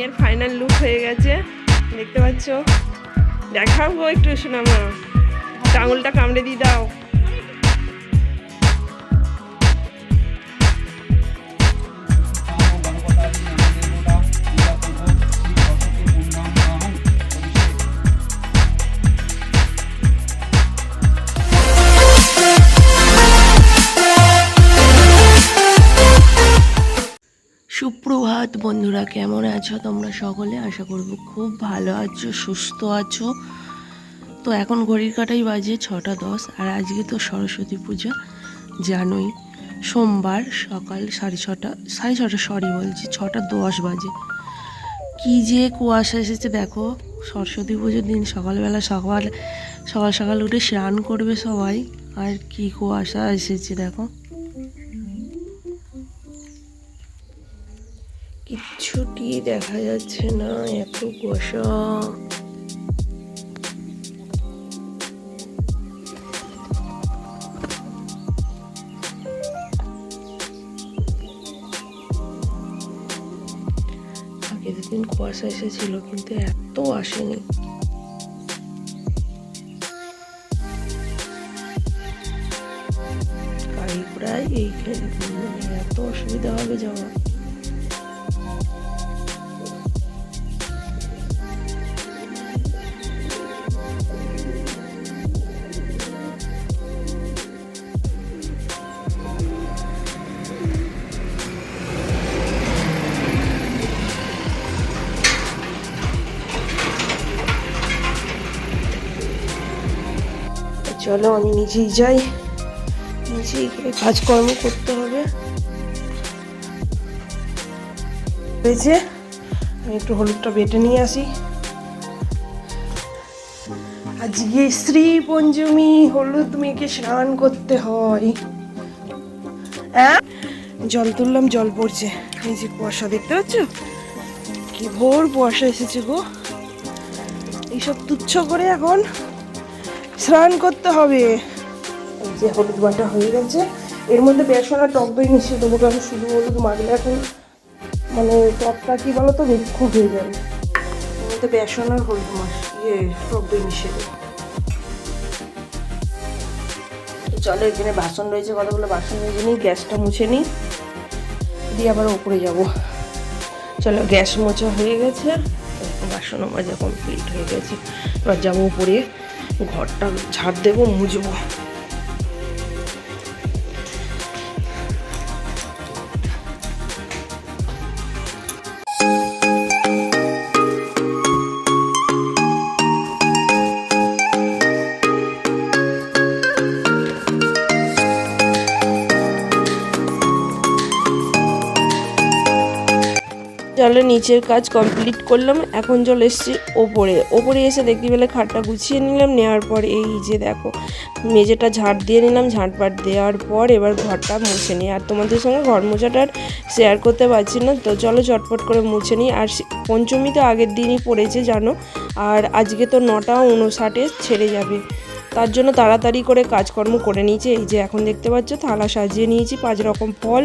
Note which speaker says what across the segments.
Speaker 1: মেয়ের final look হয়ে গেছে। দেখতে পাচ্ছ? দেখাবো একটু শোনামা টাঙুলটা কামড়ে দিয়ে দাও।
Speaker 2: সুপ্রভাত বন্ধুরা, কেমন আছো তোমরা সকলে? আশা করব খুব ভালো আছো, সুস্থ আছো। তো এখন ঘড়ির কাটাই বাজে ছটা দশ, আর আজকে তো সরস্বতী পূজা, জানোই। সোমবার সকাল সাড়ে ছটা সাড়ে ছটা সরি বলছি, ছটা দশ বাজে। কি যে কুয়াশা এসেছে, দেখো, সরস্বতী পুজোর দিন সকালবেলা সকাল সকাল সকাল উঠে স্নান করবে সবাই, আর কি কুয়াশা এসেছে, দেখো। দেখা যাচ্ছে না এত কুয়াশা আগের দিন কুয়াশা এসেছিল, কিন্তু এত আসেনি। গাড়ি প্রায় এইখানে, এত অসুবিধা হবে যাওয়া চলো, আমি নিজেই যাই। নিজেই কাজকর্ম করতে হবে। হয়েছে আমি একটু হলুদটা বেটে নিয়ে আসি। আজকে শ্রী পঞ্চমী, হলুদ মেখে স্নান করতে হয়। হ্যাঁ জল তুললাম, জল পড়ছে। এই যে কুয়াশা দেখতে পাচ্ছ? কি ভোর কুয়াশা এসেছে গো। এইসব তুচ্ছ করে এখন। স্নান করতে হবে। যে হলুদ বাটা হয়ে গেছে। এর মধ্যে বেসন আর টক দই মিশিয়ে দেবো কারণ শুধু হলুদ মাখলে এখন মানে টকটা কি বলো তো মিঠু হয়ে যাবে। এর মধ্যে বেসন আর হলুদ মাছ ইয়ে টক দই মিশিয়ে দেবো। চলো এখানে বাসন রয়েছে কতগুলো? বাসন রয়েছে নিই গ্যাসটা মুছে নিই। দিয়ে আবার ওপরে যাব। চলো গ্যাস মোছা হয়ে গেছে। বাসনও মাজা কমপ্লিট হয়ে গেছে। এবার যাব উপরে। ঘরটা ঝাড় দেবো মুছবো
Speaker 1: চলো নিচের কাজ কমপ্লিট করলাম, এখন চলে এসেছি ওপরে। ওপরে এসে দেখতে পেলে খাটটা গুছিয়ে নিলাম, নেওয়ার পর এই যে দেখো, মেঝেটা ঝাড় দিয়ে নিলাম ঝাঁটপাট দেওয়ার পর এবার ঘরটা মুছে নিই। আর তোমাদের সঙ্গে ঘর মোছাটা শেয়ার করতে পারছি না, তো চলো চটপট করে মুছে নিই। আর পঞ্চমী তো আগের দিনই পড়েছে, জানো? আর আজকে তো নটা উনষাটে ছেড়ে যাবে। তার জন্য তাড়াতাড়ি করে কাজকর্ম করে নিয়েছি। এই যে এখন দেখতে পাচ্ছ, থালা সাজিয়ে নিয়েছি, পাঁচ রকম ফল,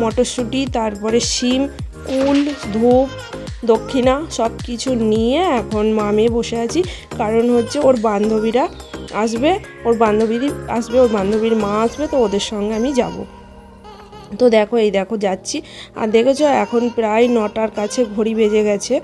Speaker 1: মটরশুঁটি, তারপরে শিম কুল ধূপ, দক্ষিণা সব কিছু নিয়ে এখন মামে বসে আছি। কারণ হচ্ছে ওর বান্ধবীরা আসবে, ওর বান্ধবী আসবে, ওর বান্ধবীর মা আসবে, তো ওদের সঙ্গে আমি যাব। তো দেখো, এই দেখো, যাচ্ছি। আর দেখেছ, এখন প্রায় নটার কাছে ঘড়ি বেজে গেছে।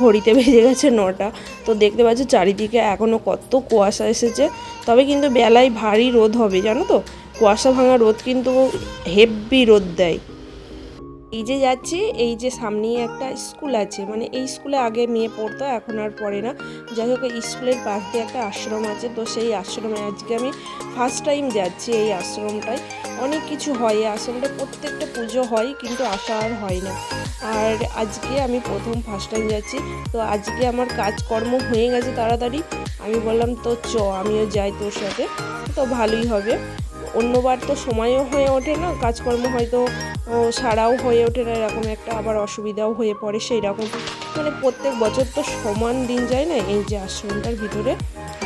Speaker 1: ঘড়িতে বেজে গেছে নটা। তো দেখতে পাচ্ছ, চারিদিকে এখনও কত কুয়াশা এসেছে। তবে কিন্তু বেলায় ভারী রোদ হবে, জানো তো? কুয়াশা ভাঙা রোদ কিন্তু হেভি রোদ দেয়। এই যে যাচ্ছি, এই যে সামনেই একটা স্কুল আছে। মানে এই স্কুলে আগে মেয়ে পড়তো, এখন আর পড়ে না। যাই হোক স্কুলের পাশ দিয়ে একটা আশ্রম আছে। তো সেই আশ্রমে আজকে আমি ফার্স্ট টাইম যাচ্ছি এই আশ্রমটায়। অনেক কিছু হয়, এই আশ্রমটা প্রত্যেকটা পুজো হয়, কিন্তু আসা আর হয় না। আর আজকে আমি প্রথম ফার্স্ট টাইম যাচ্ছি। তো আজকে আমার কাজকর্ম হয়ে গেছে তাড়াতাড়ি। আমি বললাম, তো চ, আমিও যাই তোর সাথে। তো ভালোই হবে। অন্যবার তো সময়ও হয়ে ওঠে না, কাজকর্ম হয়তো সারাও হয়ে ওঠে না, এরকম একটা আবার অসুবিধাও হয়ে পড়ে সেই রকম মানে প্রত্যেক বছর তো সমান দিন যায় না, এই যে আশ্রমটার ভিতরে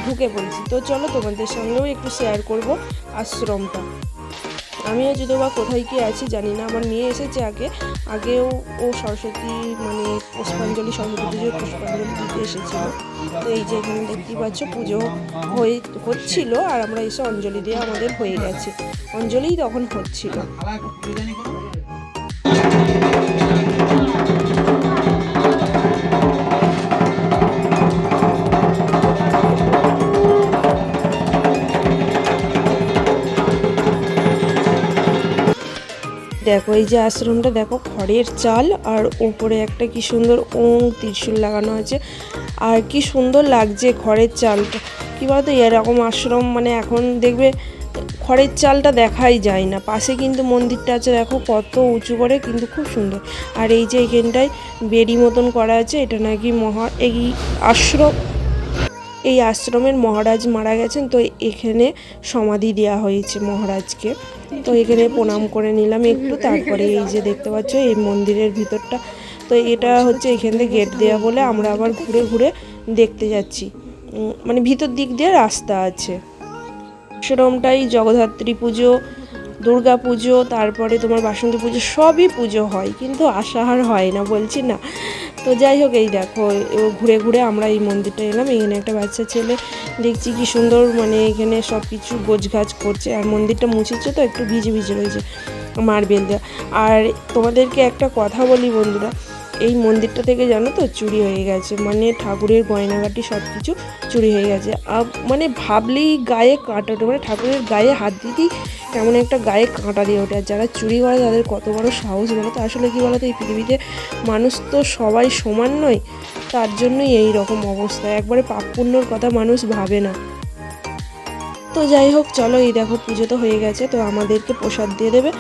Speaker 1: ঢুকে পড়েছি। তো চলো তোমাদের সঙ্গেও একটু শেয়ার করব আশ্রমটা। আমিও যদিও বা কোথায় কি আছি জানি না, আমার মেয়ে এসেছে আগে, আগেও ও সরস্বতী মানে পুষ্পাঞ্জলি, সরস্বতী পুজোর পুষ্পাঞ্জলি দিতে এসেছিল। তো এই যে এখানে দেখতেই পাচ্ছ, পুজো হয়ে হচ্ছিল আর আমরা এসে অঞ্জলি দিয়ে আমাদের হয়ে গেছে। অঞ্জলিই তখন হচ্ছিল। দেখো, এই যে আশ্রমটা দেখো, খড়ের চাল আর ওপরে একটা কি সুন্দর ওং ত্রিশূল লাগানো আছে। আর কি সুন্দর লাগছে খড়ের চালটা। কী বলতো, এরকম আশ্রম মানে এখন দেখবে খড়ের চালটা দেখাই যায় না। পাশে কিন্তু মন্দিরটা আছে, দেখো, কত উঁচু করে, কিন্তু খুব সুন্দর। আর এই যে এখানটায় বেড়ি মতন করা আছে, এটা নাকি মহা এই আশ্রম এই আশ্রমের মহারাজ মারা গেছেন, তো এখানে সমাধি দেওয়া হয়েছে মহারাজকে। তো এখানে প্রণাম করে নিলাম একটু, তারপরে এই যে দেখতে পাচ্ছ, এই মন্দিরের ভিতরটা। তো এটা হচ্ছে এখান থেকে গেট দেওয়া বলে আমরা আবার ঘুরে ঘুরে দেখতে যাচ্ছি। মানে ভিতর দিক দিয়ে রাস্তা আছে। আশ্রমটাই জগদ্ধাত্রী পুজো, দুর্গা পুজো, তারপরে তোমার বাসন্তী পুজো, সবই পুজো হয়, কিন্তু আশাহার হয় না, বলছি না। তো যাই হোক, এই দেখো, ও ঘুরে ঘুরে আমরা এই মন্দিরটা এলাম। এখানে একটা বাচ্চা ছেলে, দেখছি কি সুন্দর মানে এখানে সব কিছু গোছগাছ করছে। আর মন্দিরটা মুছেছে তো, একটু ভিজে ভিজে রয়েছে মার্বেল দেওয়া। আর তোমাদেরকে একটা কথা বলি বন্ধুরা এই মন্দিরটা থেকে জানো তো চুরি হয়ে গেছে। মানে ঠাকুরের গয়নাগাটি সব কিছু চুরি হয়ে গেছে। আব- মানে ভাবলেই গায়ে কাঁটা ওঠে। মানে ঠাকুরের গায়ে হাত দিতেই কেমন একটা গায়ে কাঁটা দিয়ে ওঠে। আর যারা চুরি করে তাদের কত বড় সাহস বলো তো। আসলে কী বলো তো, এই পৃথিবীতে মানুষ তো সবাই সমান নয়। তার জন্যই এই রকম অবস্থা। একবারে পাপ পুণ্যর কথা মানুষ ভাবে না। তো যাই হোক, চলো এই দেখো পুজো তো হয়ে গেছে। তো আমাদেরকে প্রসাদ দিয়ে দেবে।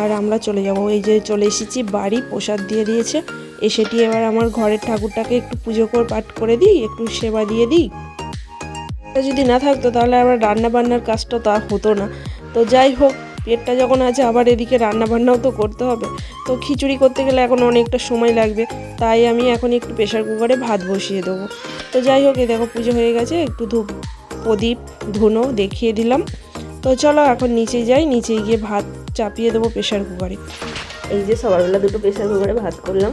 Speaker 1: আর আমরা চলে যাব। এই যে চলে এসেছি বাড়ি। প্রসাদ দিয়ে দিয়েছে। এসেটি এবার আমার ঘরের ঠাকুরটাকে একটু পুজো করে পাঠ করে দিই, একটু সেবা দিয়ে দিই। যদি না থাকতো তাহলে আবার রান্না বান্নার কাজটা তো আর হতো না। তো যাই হোক, পেটটা যখন আছে আবার এদিকে রান্না বান্নাও তো করতে হবে। তো খিচুড়ি করতে গেলে এখন অনেকটা সময় লাগবে, তাই আমি এখন একটু প্রেশার কুকারে ভাত বসিয়ে দেবো। তো যাই হোক, এ দেখো পুজো হয়ে গেছে, একটু ধূপ, প্রদীপ, ধুনো দেখিয়ে দিলাম। তো চলো এখন নিচে যাই, নিচে গিয়ে ভাত চাপিয়ে দেবো প্রেশার কুকারে। এই যে সকালবেলা দুটো প্রেশার কুকারে ভাত করলাম।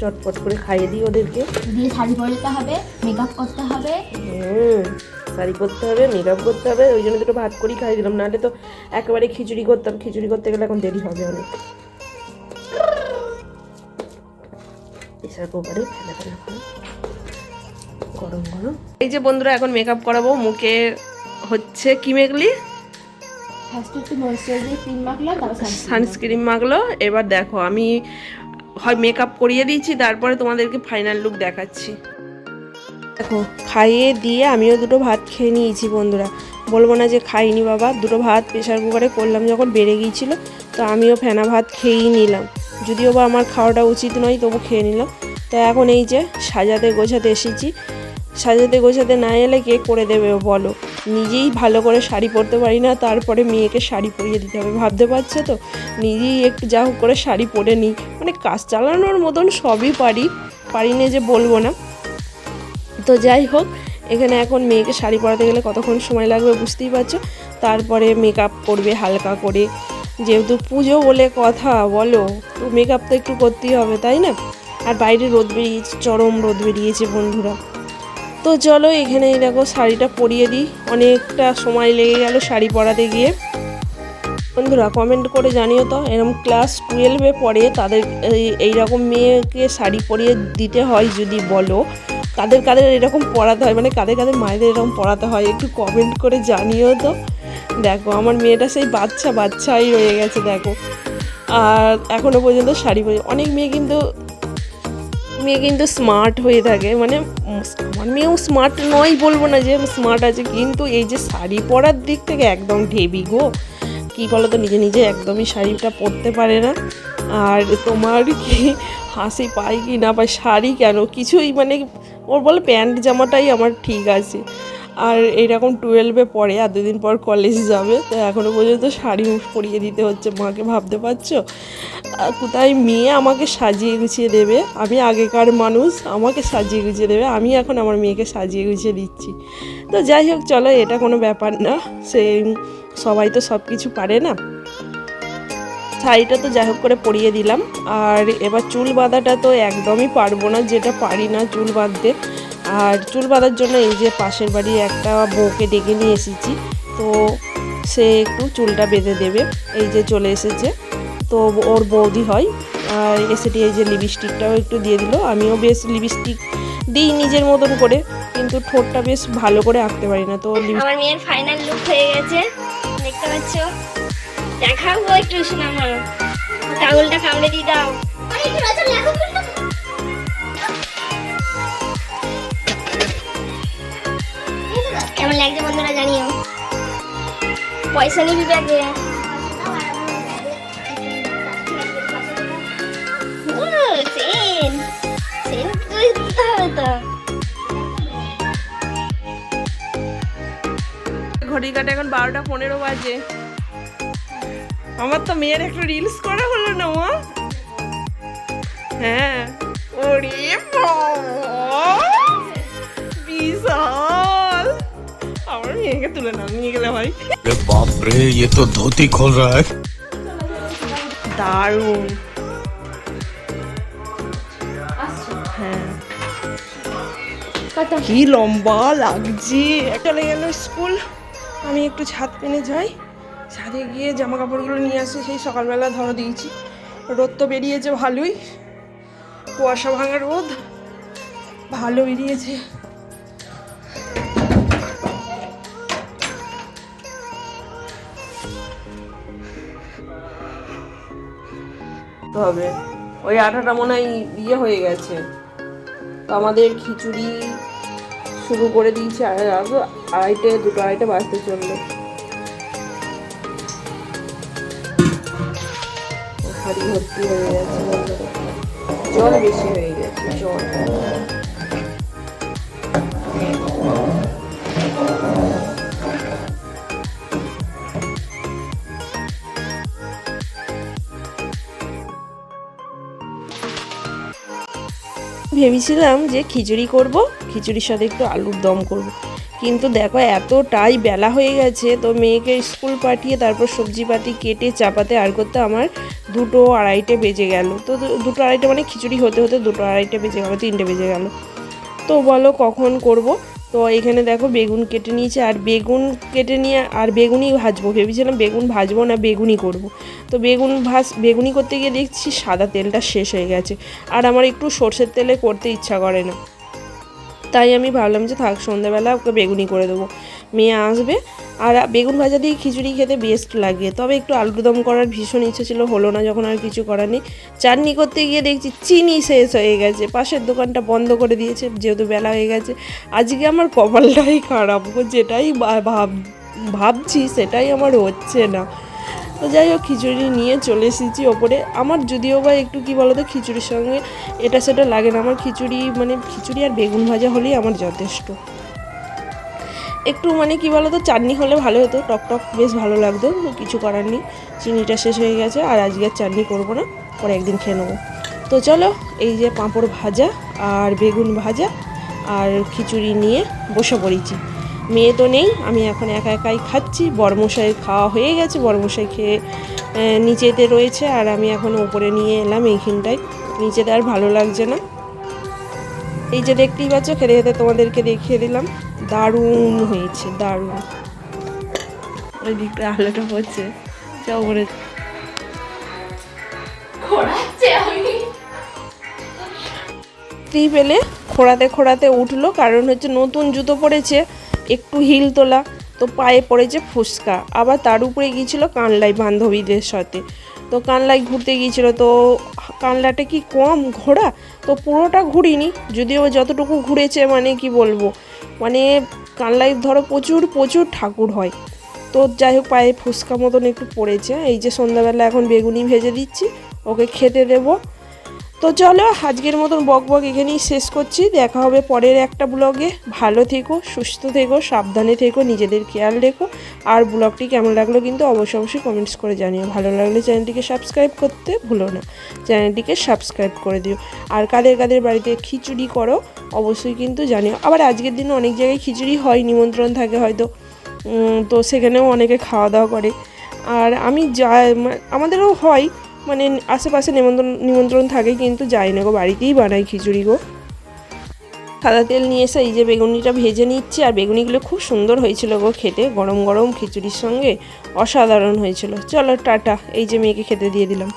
Speaker 1: চটপট করে খাইয়ে দিই ওদেরকে।
Speaker 3: দিয়ে শাড়ি পরতে হবে মেকআপ করতে হবে।
Speaker 1: হুম শাড়ি করতে হবে মেকআপ করতে হবে ওই জন্য দুটো ভাত করেই খাইয়ে দিলাম। নাহলে তো একেবারে খিচুড়ি করতাম খিচুড়ি করতে গেলে এখন দেরি হবে অনেক। প্রেশার কুকারে ফেলে ফেলে ফেলে। গরম গরম। এই যে বন্ধুরা এখন মেকআপ করাবো মুখে হচ্ছে কি মেঘলি। সানস্ক্রিন মাখলো এবার দেখো আমি হয় মেকআপ করিয়ে দিয়েছি, তারপরে তোমাদেরকে ফাইনাল লুক দেখাচ্ছি। দেখো, খাইয়ে দিয়ে আমিও দুটো ভাত খেয়ে নিয়েছি বন্ধুরা। বলব না যে খাইনি বাবা, দুটো ভাত প্রেশার কুকারে করলাম যখন বেড়ে গিয়েছিল, তো আমিও ফেনা ভাত খেয়েই নিলাম। যদিও বা আমার খাওয়াটা উচিত নয়, তবু খেয়ে নিলাম। তো এখন এই যে সাজাতে গোছাতে এসেছি সাজাতে গোছাতে না এলে কে করে দেবে বলো? নিজেই ভালো করে শাড়ি পরতে পারি না, তারপরে মেয়েকে শাড়ি পরিয়ে দিতে হবে। ভাবতে পারছ তো? নিজেই একটু যা হোক করে শাড়ি পরে নিই। মানে কাজ চালানোর মতন সবই পারি পারি না যে বলব না। তো যাই হোক, এখানে এখন মেয়েকে শাড়ি পরাতে গেলে কতক্ষণ সময় লাগবে বুঝতেই পারছ? তারপরে মেকআপ করবে হালকা করে। যেহেতু পুজো বলে কথা, বলো? তো মেকআপ তো একটু করতেই হবে, তাই না? আর বাইরে রোদ বেরিয়েছে, চরম রোদ বেরিয়েছে বন্ধুরা। তো চলো এখানে দেখো শাড়িটা পরিয়ে দিই। অনেকটা সময় লেগে গেল শাড়ি পরাতে গিয়ে। বন্ধুরা কমেন্ট করে জানিও তো এরকম ক্লাস টুয়েলভে পড়ে তাদের এই- এইরকম মেয়েকে শাড়ি পরিয়ে দিতে হয় যদি বলো কাদের কাদের এরকম পড়াতে হয়? মানে কাদের কাদের মায়েদের এরকম পড়াতে হয়? একটু কমেন্ট করে জানিও তো। দেখো, আমার মেয়েটা সেই বাচ্চা বাচ্চাই রয়ে গেছে, দেখো। আর এখনও পর্যন্ত শাড়ি পরে, অনেক মেয়ে কিন্তু মেয়ে কিন্তু স্মার্ট হয়ে থাকে। মানে আমার মেয়েও স্মার্ট নয় বলব না যে স্মার্ট আছে, কিন্তু এই যে শাড়ি পরার দিক থেকে একদম ঢেবি গো। কী বলো তো নিজে নিজে একদমই শাড়িটা পরতে পারে না। আর তোমার কি হাসি পায় কি না পাই শাড়ি কেন? কিছুই মানে ওর বলে প্যান্ট জামাটাই আমার ঠিক আছে। আর এইরকম টুয়েলভে পড়ে দুদিন পর কলেজ যাবে, তো এখনও পর্যন্ত শাড়ি পরিয়ে দিতে হচ্ছে, মাকে ভাবতে পারছ? কোথায় মেয়ে আমাকে সাজিয়ে গুছিয়ে দেবে? আমি আগেকার মানুষ, আমাকে সাজিয়ে গুছিয়ে দেবে, আমি এখন আমার মেয়েকে সাজিয়ে গুছিয়ে দিচ্ছি। তো যাই হোক, চলো, এটা কোনো ব্যাপার না, সে সবাই তো সব কিছু পারে না। শাড়িটা তো যাই হোক করে পরিয়ে দিলাম, আর এবার চুল বাঁধাটা তো একদমই পারব না, যেটা পারি না চুল বাঁধতে। আর চুল বাঁধার জন্য এই যে পাশের বাড়ি একটা বউকে ডেকে নিয়ে এসেছি। তো সে একটু চুলটা বেঁধে দেবে। এই যে চলে এসেছে। তো ওর বৌদি হয়। আর এসেটি এই যে লিপস্টিকটাও একটু দিয়ে দিল। আমিও বেশ লিপস্টিক দিই নিজের মতন করে কিন্তু ঠোঁটটা বেশ ভালো করে আঁকতে পারি না। তো
Speaker 4: আমার মেয়ের ফাইনাল লুক হয়ে গেছে। দেখতে পাচ্ছ? দেখাবো একটু শোনা আমার টাউলটা কামড়ে দিয়ে দাও লাগছে বন্ধুরা, জানিও। পয়সা নিবি ব্যাগে।
Speaker 1: ঘড়ি কাটে এখন বারোটা পনেরো বাজে। আমার তো মেয়ের একটু রিলস করা হলো না, মা। হ্যাঁ। ওরে বিশাল। আমার মেয়েকে তুলে নাও নিয়ে গেলে ভাই
Speaker 5: अरे बाप रे ये तो धोती खोल रहा है
Speaker 1: দারুণ
Speaker 3: আসছে
Speaker 1: হ্যাঁ
Speaker 3: কত
Speaker 1: কি লম্বা লাগছে চলে গেল স্কুল আমি একটু ছাদ পেনে যাই ছাদে গিয়ে জামা কাপড়গুলো নিয়ে আসি সেই সকালবেলা ধরো দিয়েছি রোদ তো বেরিয়েছে ভালোই কুয়াশা ভাঙা রোদ ভালো বেরিয়েছে হবে। ওই আটাটা মনে হয় ইয়ে হয়ে গেছে। তো আমাদের খিচুড়ি শুরু করে দিয়েছি আড়াইটে, দুটো আড়াইটে বাজতে চলল। হাড়ি ভর্তি হয়ে গেছে। জল বেশি হয়ে গেছে, জল। ভেবেছিলাম যে খিচুড়ি করব, খিচুড়ির সাথে একটু আলুর দম করব। কিন্তু দেখো, এতটাই বেলা হয়ে গেছে, তো মেয়েকে স্কুল পাঠিয়ে তারপর সবজিপাতি কেটে চাপাতে আর করতে আমার দুটো আড়াইটে বেজে গেল। তো দুটো আড়াইটে মানে খিচুড়ি হতে হতে দুটো আড়াইটে বেজে গেল, তিনটে বেজে গেল। তো বলো কখন করব? তো এখানে দেখো বেগুন কেটে নিয়েছে, আর বেগুন কেটে নিয়ে, আর বেগুনই ভাজবো। ভেবেছিলাম বেগুন ভাজবো না, বেগুনই করব। তো বেগুন ভাজ, বেগুনই করতে গিয়ে দেখছি সাদা তেলটা শেষ হয়ে গেছে। আর আমার একটু সর্ষের তেলে করতে ইচ্ছা করে না। তাই আমি ভাবলাম যে থাক, সন্ধ্যাবেলা ওকে বেগুনি করে দেবো। মেয়ে আসবে। আর বেগুন ভাজা দিয়ে খিচুড়ি খেতে বেস্ট লাগে। তবে একটু আলুর দম করার ভীষণ ইচ্ছে ছিল, হলো না যখন আর কিছু করার নেই। চাটনি করতে গিয়ে দেখছি চিনি শেষ হয়ে গেছে। পাশের দোকানটা বন্ধ করে দিয়েছে, যেহেতু বেলা হয়ে গেছে। আজকে আমার কপালটাই খারাপ যেটাই ভাব ভাবছি সেটাই আমার হচ্ছে না। তো যাই হোক, খিচুড়ি নিয়ে চলে এসেছি ওপরে। আমার যদিও বা একটু কি বলতো, খিচুড়ির সঙ্গে এটা সেটা লাগে না। আমার খিচুড়ি মানে খিচুড়ি আর বেগুন ভাজা হলেই আমার যথেষ্ট। একটু মানে কি বলতো, চাটনি হলে ভালো হতো, টক টক বেশ ভালো লাগতো, কিছু করার নেই, চিনিটা শেষ হয়ে গেছে, আর আজকে আর চাটনি করব না, পরে একদিন খেয়ে নেব। তো চলো, এই যে পাঁপড় ভাজা আর বেগুন ভাজা আর খিচুড়ি নিয়ে বসে পড়েছি। মেয়ে তো নেই, আমি এখন একা একাই খাচ্ছি বরমশাই খাওয়া হয়ে গেছে, বরমশাই খেয়ে নিচেতে রয়েছে, আর আমি এখন ওপরে নিয়ে এলাম এইখানটায়, নিচেতে আর ভালো লাগছে না। এই যে দেখতেই পাচ্ছ খেতে খেতে তোমাদেরকে দেখিয়ে দিলাম। দারুণ হয়েছে দারুণ। ওই দিকটা আলোটা পড়ছে যা ওপরে স্ত্রী পেলে খোঁড়াতে খোঁড়াতে উঠল কারণ হচ্ছে নতুন জুতো পরেছে একটু হিল তোলা তো পায়ে পড়েছে ফুসকা। আবার তার উপরে গিয়েছিল কানলাই বান্ধবীদের সাথে। তো কানলায় ঘুরতে গিয়েছিল, তো কানলাটা কি কম ঘোরা তো পুরোটা ঘুরিনি, যদিও যতটুকু ঘুরেছে মানে কি বলব? মানে কানলাই ধরো প্রচুর প্রচুর ঠাকুর হয়। তো যাই হোক, পায়ে ফুসকা মতন একটু পড়েছে। এই যে সন্ধ্যাবেলা এখন বেগুনি ভেজে দিচ্ছি, ওকে খেতে দেবো। তো চলো, আজকের মতন বক বক এখানেই শেষ করছি। দেখা হবে পরের একটা ব্লগে। ভালো থেকো, সুস্থ থেকো, সাবধানে থেকো, নিজেদের খেয়াল রেখো। আর ব্লগটি কেমন লাগল কিন্তু অবশ্যই অবশ্যই কমেন্টস করে জানিও। ভালো লাগলে চ্যানেলটিকে সাবস্ক্রাইব করতে ভুলো না। চ্যানেলটিকে সাবস্ক্রাইব করে দিও। আর কাদের কাদের বাড়িতে খিচুড়ি করো, অবশ্যই কিন্তু জানিও। আবার আজকের দিনে অনেক জায়গায় খিচুড়ি হয়, নিমন্ত্রণ থাকে হয়তো। তো সেখানেও অনেকে খাওয়া দাওয়া করে। আর আমি যা মা- আমাদেরও হয় মানে আশেপাশে নিমন্ত্রণ নিমন্ত্রণ থাকে কিন্তু যাই না গো, বাড়িতেই বানাই খিচুড়ি গো। সাদা তেল নিয়ে এসে এই যে বেগুনিটা ভেজে নিচ্ছি, আর বেগুনিগুলো খুব সুন্দর হয়েছিল গো খেতে, গরম গরম খিচুড়ির সঙ্গে অসাধারণ হয়েছিল। চলো, টাটা, এই যে মেয়েকে খেতে দিয়ে দিলাম।